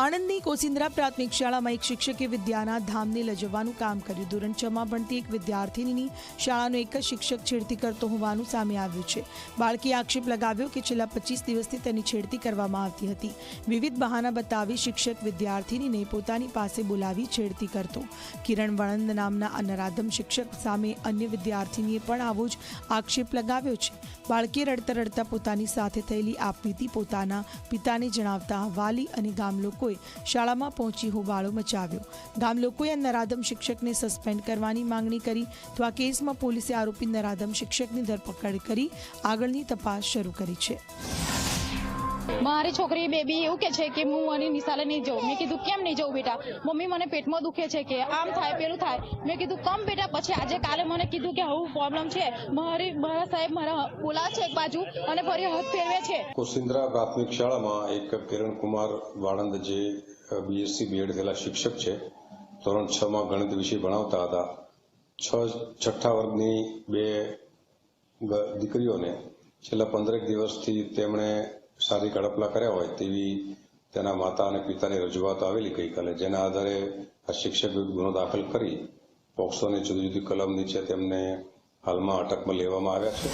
આણંદની કોસિન્દ્રા પ્રાથમિક શાળામાં એક શિક્ષકે વિદ્યાના ધામને લજવવાનું કામ કર્યું. ધોરણ છમાં ભણતી એક વિદ્યાર્થીનીની શાળાનો એક જ શિક્ષક છેડતી કરતો હોવાનું સામે આવ્યું છે. બાળકીએ આક્ષેપ લગાવ્યો કે છેલ્લા પચીસ દિવસથી તેની છેડતી કરવામાં આવતી હતી. વિવિધ બહાના બતાવી શિક્ષક વિદ્યાર્થીનીને પોતાની પાસે બોલાવી છેડતી કરતો. કિરણ વણંદ નામના અનરાધમ શિક્ષક સામે અન્ય વિદ્યાર્થીનીએ પણ આવો જ આક્ષેપ લગાવ્યો છે. બાળકીએ રડતા રડતા પોતાની સાથે થયેલી આપવીતી પોતાના પિતાને જણાવતા વાલી અને ગામ લોકોએ શાળામાં પહોંચી હોબાળો મચાવ્યો. ગામ લોકોએ નરાધમ શિક્ષકને સસ્પેન્ડ કરવાની માંગણી કરી, તો આ કેસમાં પોલીસે આરોપી નરાધમ શિક્ષકની ધરપકડ કરી, આગળની તપાસ શરૂ કરી છે. મારી છોકરી બેબી એવું કે છે કે હું અને નિશાલે નહીં જાઉં. મેં કીધું, કેમ નહીં જવું બેટા? મમ્મી મને પેટમાં દુખે છે કે આમ થાય, પેલું થાય. મેં કીધું, કમ બેટા, પછી આજે કાલે મને કીધું કે આવું પ્રોબ્લેમ છે. મારી, મારા સાહેબ મારા બોલાવે છે એક બાજુ અને ફરી હાથ ફેરવે છે. કોસિન્દ્રા પ્રાથમિક શાળામાં એક કિરણકુમાર વાળંદ જે બીએસસી બીએડ થયેલા શિક્ષક છે, ધોરણ છ માં ગણિત વિષય ભણાવતા હતા. છ છઠ્ઠા વર્ગની બે દીકરીઓને છેલ્લા પંદરેક દિવસથી તેમણે શારીરિક અડપલા કર્યા હોય તેવી તેના માતા અને પિતાની રજૂઆતો આવેલી ગઈકાલે, જેના આધારે આ શિક્ષક ગુનો દાખલ કરી પોક્સોની જુદી જુદી કલમ નીચે તેમને હાલમાં અટકમાં લેવામાં આવ્યા છે.